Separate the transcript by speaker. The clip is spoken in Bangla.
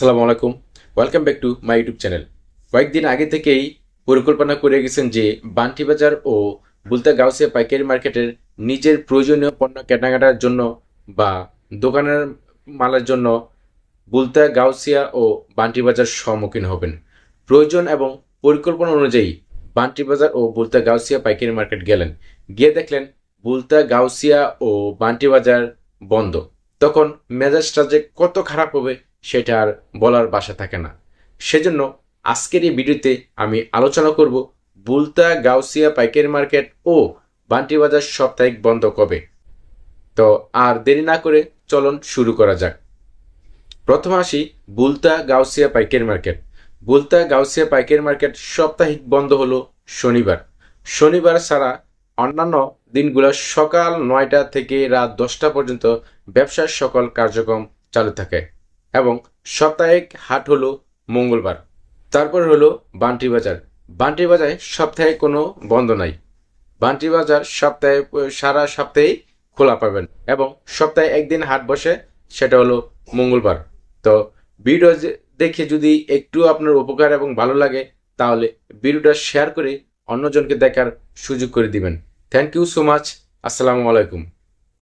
Speaker 1: আসসালামু আলাইকুম। Welcome back to my YouTube channel কয়েকদিন আগে থেকেই পরিকল্পনা করে গেছেন যে বান্টি বাজার ও বুলতা গাউসিয়া পাইকারি মার্কেটের নিজের প্রয়োজনীয় পণ্য কেনাকাটার জন্য বা দোকানের মালের জন্য বুলতা গাউসিয়া ও বান্টি বাজার সম্মুখীন হবেন। প্রয়োজন এবং পরিকল্পনা অনুযায়ী বান্টি বাজার ও বুলতা গাউসিয়া পাইকারি মার্কেট গেলেন। গিয়ে দেখলেন বুলতা গাউসিয়া ও বান্টি বাজার বন্ধ। তখন মেজাজটা যে কত খারাপ হবে সেটা আর বলার বাসা থাকে না। সেজন্য আজকের এই ভিডিওতে আমি আলোচনা করব বুলতা গাউসিয়া পাইকারি মার্কেট ও বান্টি বাজার সাপ্তাহিক বন্ধ কবে। তো আর দেরি না করে চলন শুরু করা যাক। প্রথম আসি বুলতা গাউসিয়া পাইকারি মার্কেট। বুলতা গাউসিয়া পাইকারি মার্কেট সাপ্তাহিক বন্ধ হলো শনিবার। শনিবার ছাড়া অন্যান্য দিনগুলো সকাল নয়টা থেকে রাত দশটা পর্যন্ত ব্যবসার সকল কার্যক্রম চালু থাকে। এবং সাপ্তাহিক হাট হলো মঙ্গলবার। তারপর হলো বান্টি বাজার। বান্টি বাজারে সপ্তাহে কোনো বন্ধ নাই। বান্টি বাজার সপ্তাহে, সারা সপ্তাহেই খোলা পাবেন এবং সপ্তাহে একদিন হাট বসে, সেটা হলো মঙ্গলবার। তো ভিডিও দেখে যদি একটু আপনার উপকার এবং ভালো লাগে, তাহলে ভিডিওটা শেয়ার করে অন্যজনকে দেখার সুযোগ করে দিবেন। Thank you so much. আসসালামু আলাইকুম।